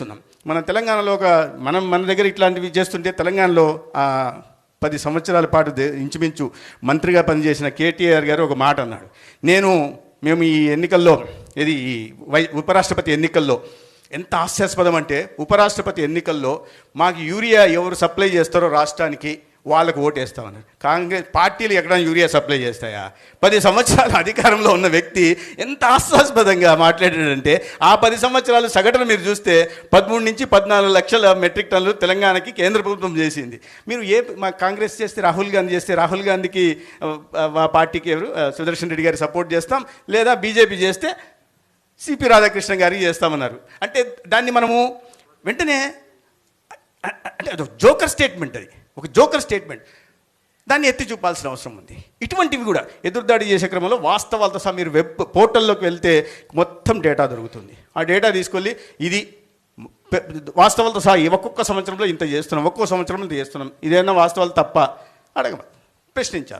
చేస్తున్నాం. మన తెలంగాణలో ఒక మనం మన దగ్గర ఇట్లాంటివి చేస్తుంటే తెలంగాణలో పది సంవత్సరాల పాటు ఇంచుమించు మంత్రిగా పనిచేసిన కేటీఆర్ గారు ఒక మాట అన్నాడు. నేను మేము ఈ ఎన్నికల్లో ఇది ఈ వై ఉపరాష్ట్రపతి ఎన్నికల్లో ఎంత హాస్యాస్పదం అంటే ఉపరాష్ట్రపతి ఎన్నికల్లో మాకు యూరియా ఎవరు సప్లై చేస్తారో రాష్ట్రానికి వాళ్ళకు ఓటేస్తామని కాంగ్రెస్ పార్టీలు ఎక్కడైనా యూరియా సప్లై చేస్తాయా? పది సంవత్సరాలు అధికారంలో ఉన్న వ్యక్తి ఎంత హాస్యాస్పదంగా మాట్లాడాడంటే ఆ పది సంవత్సరాలు సగటున మీరు చూస్తే పదమూడు నుంచి పద్నాలుగు లక్షల మెట్రిక్ టన్నులు తెలంగాణకి కేంద్ర ప్రభుత్వం చేసింది. మీరు ఏ మా కాంగ్రెస్ చేస్తే రాహుల్ గాంధీ చేస్తే రాహుల్ గాంధీకి మా పార్టీకి ఎవరు? సుదర్శన్ రెడ్డి గారి సపోర్ట్ చేస్తాం. లేదా బీజేపీ చేస్తే సిపి రాధాకృష్ణ గారికి చేస్తామన్నారు. అంటే దాన్ని మనము వెంటనే అంటే జోకర్ స్టేట్మెంట్ అది. ఒక జోకర్ స్టేట్మెంట్. దాన్ని ఎత్తి చూపాల్సిన అవసరం ఉంది. ఇటువంటివి కూడా ఎదురుదాడి చేసే క్రమంలో వాస్తవాలతో సహా మీరు వెబ్ పోర్టల్లోకి వెళ్తే మొత్తం డేటా దొరుకుతుంది. ఆ డేటా తీసుకెళ్ళి ఇది వాస్తవాలతో సహా ఒక్కొక్క సంవత్సరంలో ఇంత చేస్తున్నాం ఒక్కో సంవత్సరంలో ఇంత చేస్తున్నాం ఇదేనా వాస్తవాలు తప్ప అడగ ప్రశ్నించాలి.